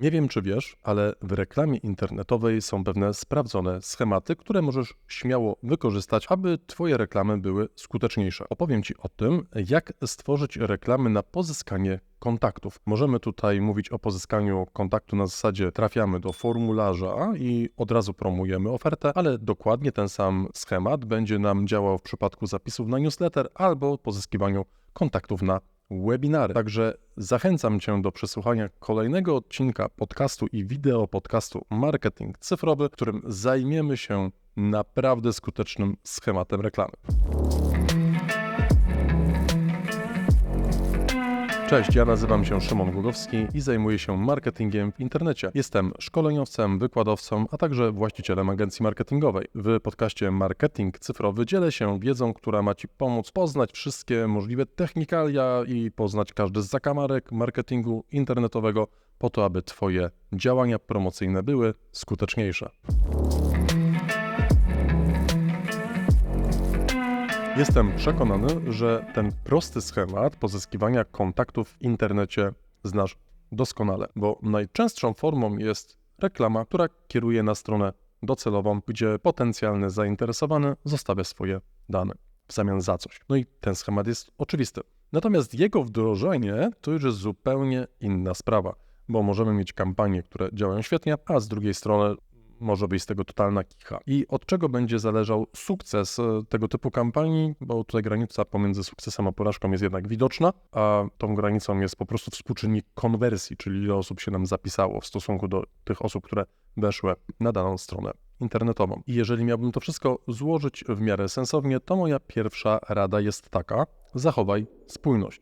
Nie wiem, czy wiesz, ale w reklamie internetowej są pewne sprawdzone schematy, które możesz śmiało wykorzystać, aby Twoje reklamy były skuteczniejsze. Opowiem Ci o tym, jak stworzyć reklamy na pozyskanie kontaktów. Możemy tutaj mówić o pozyskaniu kontaktu na zasadzie trafiamy do formularza i od razu promujemy ofertę, ale dokładnie ten sam schemat będzie nam działał w przypadku zapisów na newsletter albo pozyskiwaniu kontaktów na webinary. Także zachęcam Cię do przesłuchania kolejnego odcinka podcastu i wideo podcastu Marketing Cyfrowy, w którym zajmiemy się naprawdę skutecznym schematem reklamy. Cześć, ja nazywam się Szymon Głogowski i zajmuję się marketingiem w internecie. Jestem szkoleniowcem, wykładowcą, a także właścicielem agencji marketingowej. W podcaście Marketing Cyfrowy dzielę się wiedzą, która ma Ci pomóc poznać wszystkie możliwe technikalia i poznać każdy z zakamarek marketingu internetowego po to, aby Twoje działania promocyjne były skuteczniejsze. Jestem przekonany, że ten prosty schemat pozyskiwania kontaktów w internecie znasz doskonale, bo najczęstszą formą jest reklama, która kieruje na stronę docelową, gdzie potencjalny zainteresowany zostawia swoje dane w zamian za coś. No i ten schemat jest oczywisty. Natomiast jego wdrożenie to już jest zupełnie inna sprawa, bo możemy mieć kampanie, które działają świetnie, a z drugiej strony może być z tego totalna kicha. I od czego będzie zależał sukces e, tego typu kampanii, bo tutaj granica pomiędzy sukcesem a porażką jest jednak widoczna, a tą granicą jest po prostu współczynnik konwersji, czyli ile osób się nam zapisało w stosunku do tych osób, które weszły na daną stronę internetową. I jeżeli miałbym to wszystko złożyć w miarę sensownie, to moja pierwsza rada jest taka: zachowaj spójność.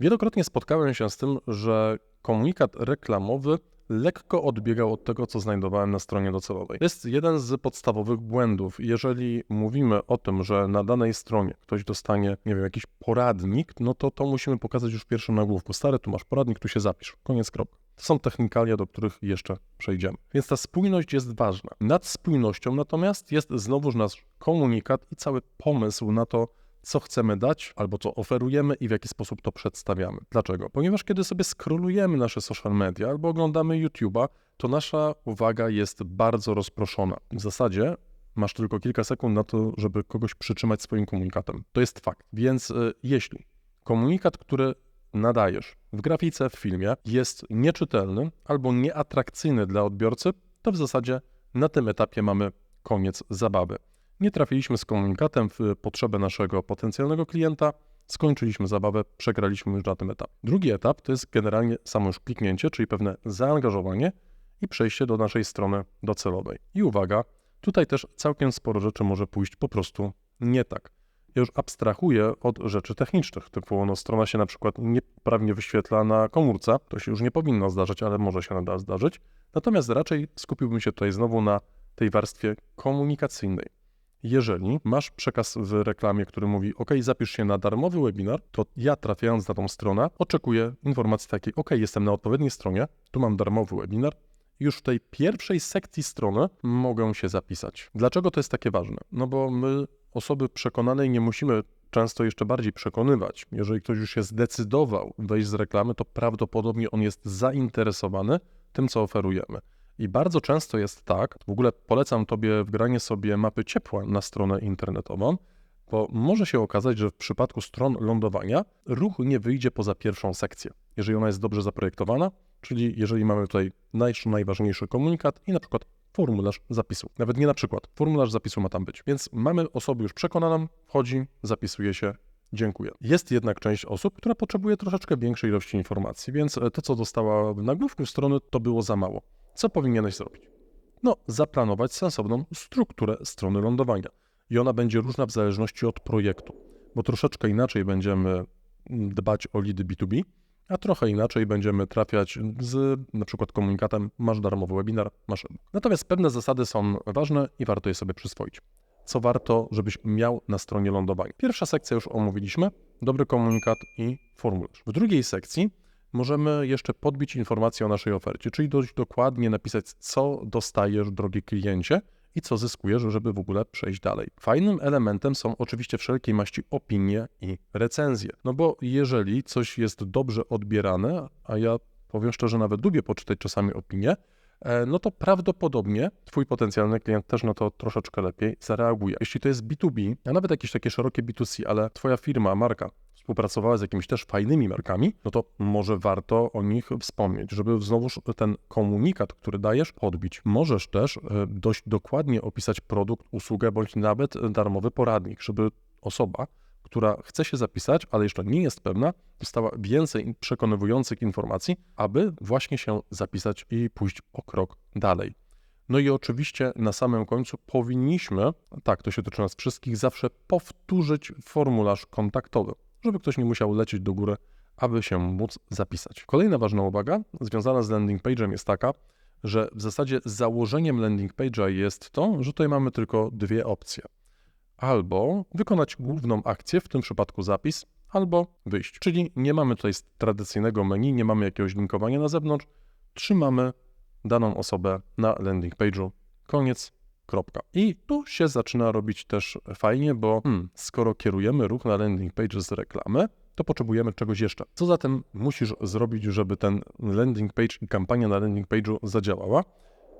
Wielokrotnie spotkałem się z tym, że komunikat reklamowy lekko odbiegał od tego, co znajdowałem na stronie docelowej. Jest jeden z podstawowych błędów. Jeżeli mówimy o tym, że na danej stronie ktoś dostanie, nie wiem, jakiś poradnik, no to to musimy pokazać już w pierwszym nagłówku. Stary, tu masz poradnik, tu się zapisz. Koniec, kropka. To są technikalia, do których jeszcze przejdziemy. Więc ta spójność jest ważna. Nad spójnością natomiast jest znowuż nasz komunikat i cały pomysł na to, co chcemy dać, albo co oferujemy i w jaki sposób to przedstawiamy. Dlaczego? Ponieważ kiedy sobie skrolujemy nasze social media albo oglądamy YouTube'a, to nasza uwaga jest bardzo rozproszona. W zasadzie masz tylko kilka sekund na to, żeby kogoś przytrzymać swoim komunikatem. To jest fakt. Więc y, jeśli komunikat, który nadajesz w grafice, w filmie jest nieczytelny albo nieatrakcyjny dla odbiorcy, to w zasadzie na tym etapie mamy koniec zabawy. Nie trafiliśmy z komunikatem w potrzebę naszego potencjalnego klienta, skończyliśmy zabawę, przegraliśmy już na tym etapie. Drugi etap to jest generalnie samo już kliknięcie, czyli pewne zaangażowanie i przejście do naszej strony docelowej. I uwaga, tutaj też całkiem sporo rzeczy może pójść po prostu nie tak. Ja już abstrahuję od rzeczy technicznych, typu no, strona się na przykład nieprawnie wyświetla na komórce, to się już nie powinno zdarzyć, ale może się nada zdarzyć. Natomiast raczej skupiłbym się tutaj znowu na tej warstwie komunikacyjnej. Jeżeli masz przekaz w reklamie, który mówi OK, zapisz się na darmowy webinar, to ja trafiając na tą stronę oczekuję informacji takiej OK, jestem na odpowiedniej stronie, tu mam darmowy webinar, już w tej pierwszej sekcji strony mogę się zapisać. Dlaczego to jest takie ważne? No bo my osoby przekonanej nie musimy często jeszcze bardziej przekonywać. Jeżeli ktoś już się zdecydował wejść z reklamy, to prawdopodobnie on jest zainteresowany tym, co oferujemy. I bardzo często jest tak, w ogóle polecam Tobie wgranie sobie mapy ciepła na stronę internetową, bo może się okazać, że w przypadku stron lądowania ruch nie wyjdzie poza pierwszą sekcję, jeżeli ona jest dobrze zaprojektowana, czyli jeżeli mamy tutaj nasz najważniejszy komunikat i na przykład formularz zapisu. Nawet nie na przykład, formularz zapisu ma tam być. Więc mamy osobę już przekonaną, wchodzi, zapisuje się, dziękuję. Jest jednak część osób, która potrzebuje troszeczkę większej ilości informacji, więc to, co dostała w nagłówku strony, to było za mało. Co powinieneś zrobić? No, zaplanować sensowną strukturę strony lądowania. I ona będzie różna w zależności od projektu, bo troszeczkę inaczej będziemy dbać o lidy B2B, a trochę inaczej będziemy trafiać z na przykład komunikatem masz darmowy webinar, masz Natomiast pewne zasady są ważne i warto je sobie przyswoić. Co warto, żebyś miał na stronie lądowania? Pierwsza sekcja już omówiliśmy, dobry komunikat i formularz. W drugiej sekcji możemy jeszcze podbić informację o naszej ofercie, czyli dość dokładnie napisać, co dostajesz, drogi kliencie, i co zyskujesz, żeby w ogóle przejść dalej. Fajnym elementem są oczywiście wszelkiej maści opinie i recenzje. No bo jeżeli coś jest dobrze odbierane, a ja powiem szczerze, nawet lubię poczytać czasami opinie, e, no to prawdopodobnie Twój potencjalny klient też na to troszeczkę lepiej zareaguje. Jeśli to jest B2B, a nawet jakieś takie szerokie B2C, ale Twoja firma, marka współpracowała z jakimiś też fajnymi markami, no to może warto o nich wspomnieć, żeby znowuż ten komunikat, który dajesz, odbić. Możesz też e, dość dokładnie opisać produkt, usługę bądź nawet darmowy poradnik, żeby osoba, która chce się zapisać, ale jeszcze nie jest pewna, dostała więcej przekonywujących informacji, aby właśnie się zapisać i pójść o krok dalej. No i oczywiście na samym końcu powinniśmy, tak to się tyczy nas wszystkich, zawsze powtórzyć formularz kontaktowy, żeby ktoś nie musiał lecieć do góry, aby się móc zapisać. Kolejna ważna uwaga związana z landing page'em jest taka, że w zasadzie założeniem landing page'a jest to, że tutaj mamy tylko dwie opcje albo wykonać główną akcję, w tym przypadku zapis, albo wyjść. Czyli nie mamy tutaj tradycyjnego menu, nie mamy jakiegoś linkowania na zewnątrz, trzymamy daną osobę na landing page'u. Koniec, kropka. I tu się zaczyna robić też fajnie, bo hmm, skoro kierujemy ruch na landing page z reklamy, to potrzebujemy czegoś jeszcze. Co zatem musisz zrobić, żeby ten landing page i kampania na landing page'u zadziałała?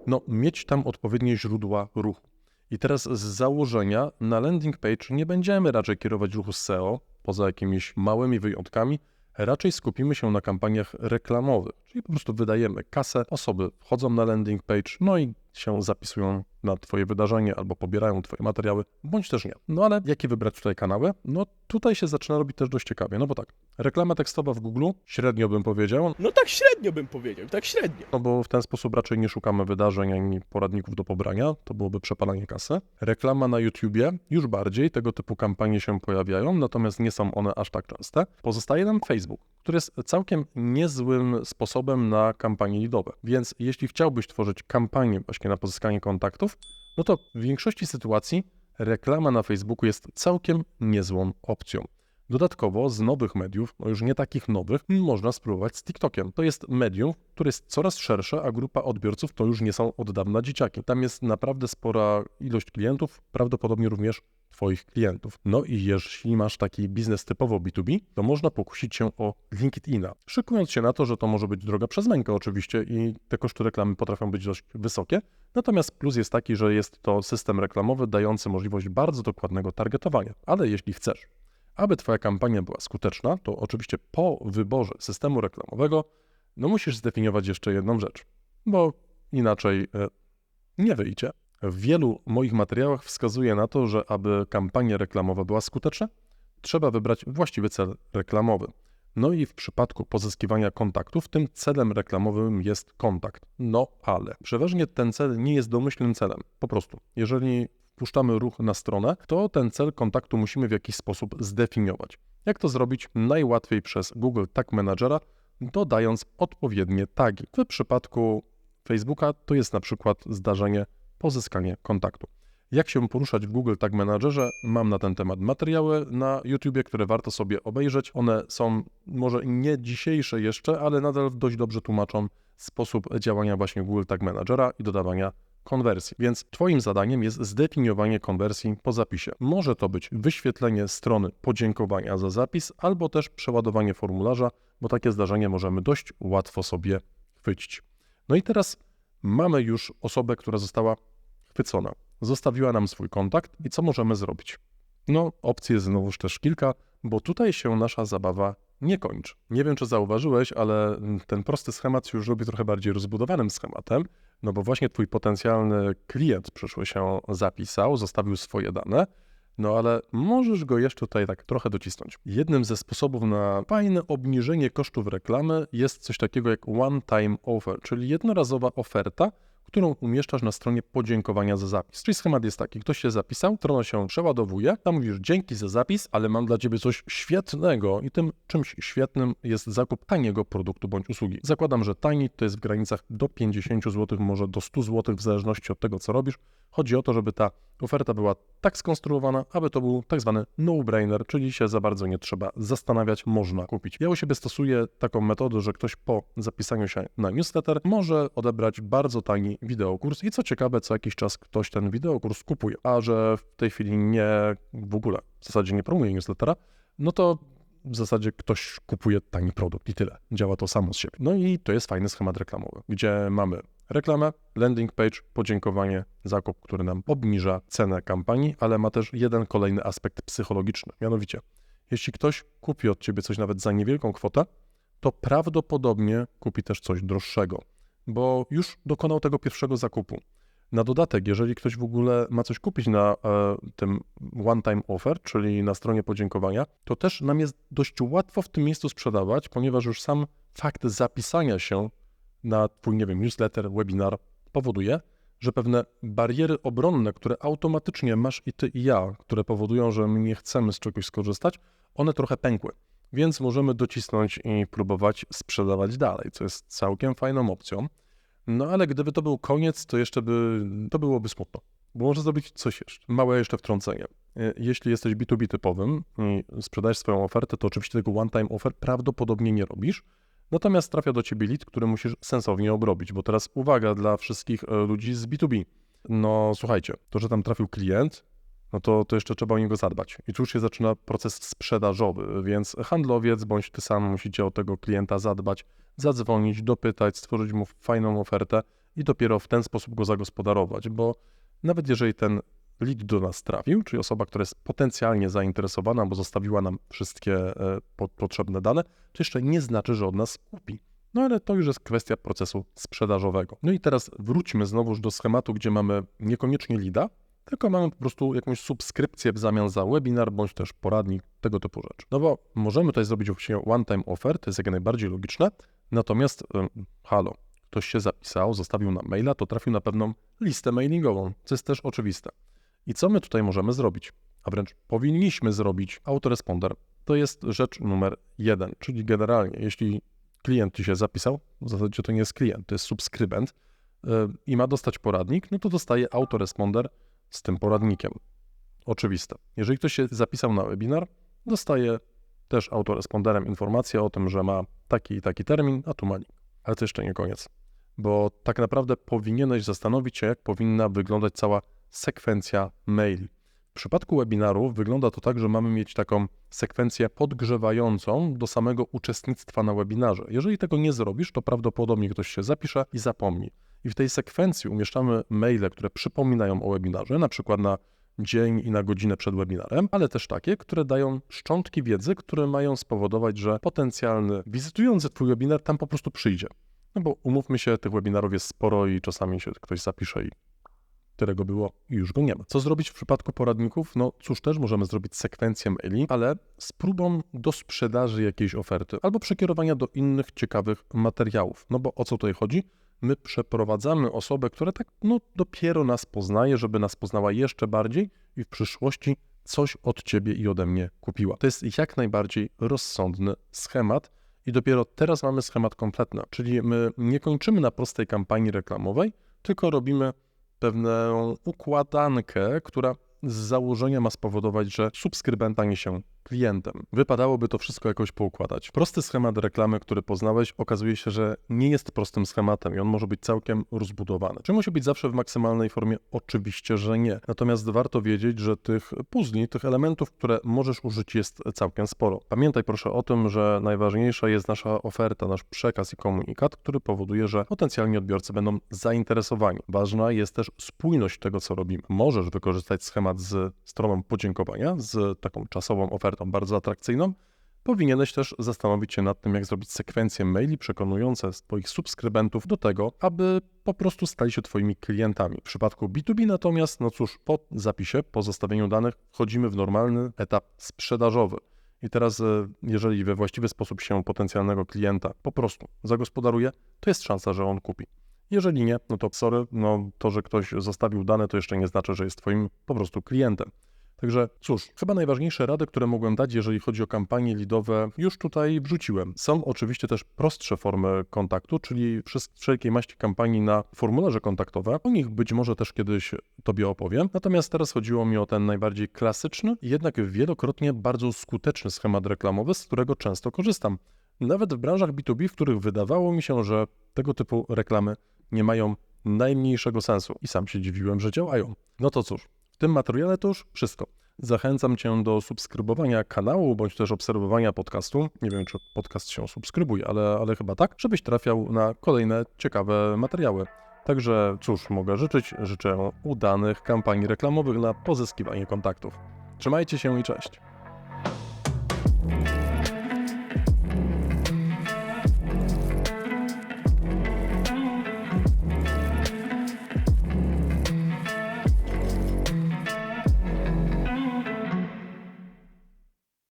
No, mieć tam odpowiednie źródła ruchu. I teraz z założenia na landing page nie będziemy raczej kierować ruchu SEO, poza jakimiś małymi wyjątkami, raczej skupimy się na kampaniach reklamowych, czyli po prostu wydajemy kasę, osoby wchodzą na landing page, no i się zapisują na Twoje wydarzenie albo pobierają Twoje materiały, bądź też nie. No ale jakie wybrać tutaj kanały? No tutaj się zaczyna robić też dość ciekawie, no bo tak, reklama tekstowa w Google, średnio bym powiedział, No tak średnio bym powiedział, tak średnio. no bo w ten sposób raczej nie szukamy wydarzeń ani poradników do pobrania, to byłoby przepalanie kasy. Reklama na YouTubie, już bardziej, tego typu kampanie się pojawiają, natomiast nie są one aż tak częste. Pozostaje nam Facebook, który jest całkiem niezłym sposobem na kampanie lidowe. Więc jeśli chciałbyś tworzyć kampanię właśnie na pozyskanie kontaktów, no to w większości sytuacji reklama na Facebooku jest całkiem niezłą opcją. Dodatkowo z nowych mediów, no już nie takich nowych, można spróbować z TikTokiem. To jest medium, które jest coraz szersze, a grupa odbiorców to już nie są od dawna dzieciaki. Tam jest naprawdę spora ilość klientów, prawdopodobnie również Twoich klientów. No i jeśli masz taki biznes typowo B2B, to można pokusić się o LinkedIna, szykując się na to, że to może być droga przez mękę oczywiście i te koszty reklamy potrafią być dość wysokie. Natomiast plus jest taki, że jest to system reklamowy dający możliwość bardzo dokładnego targetowania. Ale jeśli chcesz, aby Twoja kampania była skuteczna, to oczywiście po wyborze systemu reklamowego, no musisz zdefiniować jeszcze jedną rzecz, bo inaczej e, nie wyjdzie. W wielu moich materiałach wskazuję na to, że aby kampania reklamowa była skuteczna, trzeba wybrać właściwy cel reklamowy. No i w przypadku pozyskiwania kontaktów, tym celem reklamowym jest kontakt. No ale przeważnie ten cel nie jest domyślnym celem. Po prostu, jeżeli wpuszczamy ruch na stronę, to ten cel kontaktu musimy w jakiś sposób zdefiniować. Jak to zrobić? Najłatwiej przez Google Tag Managera, dodając odpowiednie tagi. W przypadku Facebooka to jest na przykład zdarzenie pozyskanie kontaktu. Jak się poruszać w Google Tag Managerze? Mam na ten temat materiały na YouTubie, które warto sobie obejrzeć. One są może nie dzisiejsze jeszcze, ale nadal dość dobrze tłumaczą sposób działania właśnie Google Tag Managera i dodawania konwersji. Więc Twoim zadaniem jest zdefiniowanie konwersji po zapisie. Może to być wyświetlenie strony podziękowania za zapis, albo też przeładowanie formularza, bo takie zdarzenie możemy dość łatwo sobie chwycić. No i teraz mamy już osobę, która została chwycona. Zostawiła nam swój kontakt i co możemy zrobić? No, opcji jest znowuż też kilka, bo tutaj się nasza zabawa nie kończy. Nie wiem, czy zauważyłeś, ale ten prosty schemat już robi trochę bardziej rozbudowanym schematem, no bo właśnie twój potencjalny klient przyszły się zapisał, zostawił swoje dane, no ale możesz go jeszcze tutaj tak trochę docisnąć. Jednym ze sposobów na fajne obniżenie kosztów reklamy jest coś takiego jak one-time offer, czyli jednorazowa oferta, którą umieszczasz na stronie podziękowania za zapis. Czyli schemat jest taki, ktoś się zapisał, strona się przeładowuje, tam mówisz dzięki za zapis, ale mam dla Ciebie coś świetnego i tym czymś świetnym jest zakup taniego produktu bądź usługi. Zakładam, że tani to jest w granicach do 50 zł, może do 100 zł w zależności od tego, co robisz. Chodzi o to, żeby ta oferta była tak skonstruowana, aby to był tak zwany no-brainer, czyli się za bardzo nie trzeba zastanawiać, można kupić. Ja u siebie stosuję taką metodę, że ktoś po zapisaniu się na newsletter może odebrać bardzo tani wideokurs i co ciekawe, co jakiś czas ktoś ten wideokurs kupuje, a że w tej chwili nie w ogóle w zasadzie nie promuje newslettera, no to w zasadzie ktoś kupuje tani produkt i tyle. Działa to samo z siebie. No i to jest fajny schemat reklamowy, gdzie mamy reklamę, landing page, podziękowanie, zakup, który nam obniża cenę kampanii, ale ma też jeden kolejny aspekt psychologiczny. Mianowicie, jeśli ktoś kupi od ciebie coś nawet za niewielką kwotę, to prawdopodobnie kupi też coś droższego, bo już dokonał tego pierwszego zakupu. Na dodatek, jeżeli ktoś w ogóle ma coś kupić na e, tym one-time offer, czyli na stronie podziękowania, to też nam jest dość łatwo w tym miejscu sprzedawać, ponieważ już sam fakt zapisania się na Twój, nie wiem, newsletter, webinar powoduje, że pewne bariery obronne, które automatycznie masz i Ty i ja, które powodują, że my nie chcemy z czegoś skorzystać, one trochę pękły. Więc możemy docisnąć i próbować sprzedawać dalej, co jest całkiem fajną opcją. No ale gdyby to był koniec, to jeszcze by, to byłoby smutno. Bo może zrobić coś jeszcze. Małe jeszcze wtrącenie. E, Jeśli jesteś B2B typowym i sprzedajesz swoją ofertę, to oczywiście tego one-time offer prawdopodobnie nie robisz. Natomiast trafia do ciebie lead, który musisz sensownie obrobić. Bo teraz uwaga dla wszystkich e, ludzi z B2B. No słuchajcie, to, że tam trafił klient, no to, to jeszcze trzeba o niego zadbać. I tu już się zaczyna proces sprzedażowy, więc handlowiec bądź ty sam musicie o tego klienta zadbać, zadzwonić, dopytać, stworzyć mu fajną ofertę i dopiero w ten sposób go zagospodarować, bo nawet jeżeli ten lead do nas trafił, czyli osoba, która jest potencjalnie zainteresowana, bo zostawiła nam wszystkie e, po, potrzebne dane, to jeszcze nie znaczy, że od nas kupi. No ale to już jest kwestia procesu sprzedażowego. No i teraz wróćmy znowuż do schematu, gdzie mamy niekoniecznie lida, tylko mamy po prostu jakąś subskrypcję w zamian za webinar, bądź też poradnik, tego typu rzecz. No bo możemy tutaj zrobić właśnie one-time offer, to jest jak najbardziej logiczne, natomiast halo, ktoś się zapisał, zostawił nam maila, to trafił na pewną listę mailingową, co jest też oczywiste. I co my tutaj możemy zrobić? A wręcz powinniśmy zrobić autoresponder. To jest rzecz numer jeden, czyli generalnie, jeśli klient ci się zapisał, w zasadzie to nie jest klient, to jest subskrybent yy, i ma dostać poradnik, no to dostaje autoresponder z tym poradnikiem. Oczywiste. Jeżeli ktoś się zapisał na webinar, dostaje też autoresponderem informację o tym, że ma taki i taki termin, a tu ma. Ale to jeszcze nie koniec, bo tak naprawdę powinieneś zastanowić się, jak powinna wyglądać cała sekwencja maili. W przypadku webinarów wygląda to tak, że mamy mieć taką sekwencję podgrzewającą do samego uczestnictwa na webinarze. Jeżeli tego nie zrobisz, to prawdopodobnie ktoś się zapisze i zapomni. I w tej sekwencji umieszczamy maile, które przypominają o webinarze, na przykład na dzień i na godzinę przed webinarem, ale też takie, które dają szczątki wiedzy, które mają spowodować, że potencjalny wizytujący Twój webinar tam po prostu przyjdzie. No bo umówmy się, tych webinarów jest sporo i czasami się ktoś zapisze i którego było i już go nie ma. Co zrobić w przypadku poradników? No cóż, też możemy zrobić sekwencję maili, ale z próbą do sprzedaży jakiejś oferty albo przekierowania do innych ciekawych materiałów. No bo o co tutaj chodzi? My przeprowadzamy osobę, która tak no dopiero nas poznaje, żeby nas poznała jeszcze bardziej i w przyszłości coś od ciebie i ode mnie kupiła. To jest jak najbardziej rozsądny schemat i dopiero teraz mamy schemat kompletny, czyli my nie kończymy na prostej kampanii reklamowej, tylko robimy pewną układankę, która z założenia ma spowodować, że subskrybent stanie się klientem. Wypadałoby to wszystko jakoś poukładać. Prosty schemat reklamy, który poznałeś, okazuje się, że nie jest prostym schematem i on może być całkiem rozbudowany. Czy musi być zawsze w maksymalnej formie? Oczywiście, że nie. Natomiast warto wiedzieć, że tych puzli, tych elementów, które możesz użyć jest całkiem sporo. Pamiętaj proszę o tym, że najważniejsza jest nasza oferta, nasz przekaz i komunikat, który powoduje, że potencjalni odbiorcy będą zainteresowani. Ważna jest też spójność tego, co robimy. Możesz wykorzystać schemat z stroną podziękowania, z taką czasową ofertą bardzo atrakcyjną, powinieneś też zastanowić się nad tym, jak zrobić sekwencję maili przekonujące Twoich subskrybentów do tego, aby po prostu stali się Twoimi klientami. W przypadku B2B natomiast, no cóż, po zapisie, po zostawieniu danych wchodzimy w normalny etap sprzedażowy. I teraz, e, jeżeli we właściwy sposób się potencjalnego klienta po prostu zagospodaruje, to jest szansa, że on kupi. Jeżeli nie, no to sorry, no to, że ktoś zostawił dane, to jeszcze nie znaczy, że jest Twoim po prostu klientem. Także cóż, chyba najważniejsze rady, które mogłem dać, jeżeli chodzi o kampanie lidowe, już tutaj wrzuciłem. Są oczywiście też prostsze formy kontaktu, czyli wszelkiej maści kampanii na formularze kontaktowe. O nich być może też kiedyś Tobie opowiem. Natomiast teraz chodziło mi o ten najbardziej klasyczny, jednak wielokrotnie bardzo skuteczny schemat reklamowy, z którego często korzystam. Nawet w branżach B2B, w których wydawało mi się, że tego typu reklamy nie mają najmniejszego sensu i sam się dziwiłem, że działają. No to cóż, w tym materiale to już wszystko. Zachęcam Cię do subskrybowania kanału bądź też obserwowania podcastu. Nie wiem, czy podcast się subskrybuje, ale, ale chyba tak, żebyś trafiał na kolejne ciekawe materiały. Także cóż mogę życzyć? Życzę udanych kampanii reklamowych na pozyskiwanie kontaktów. Trzymajcie się i cześć.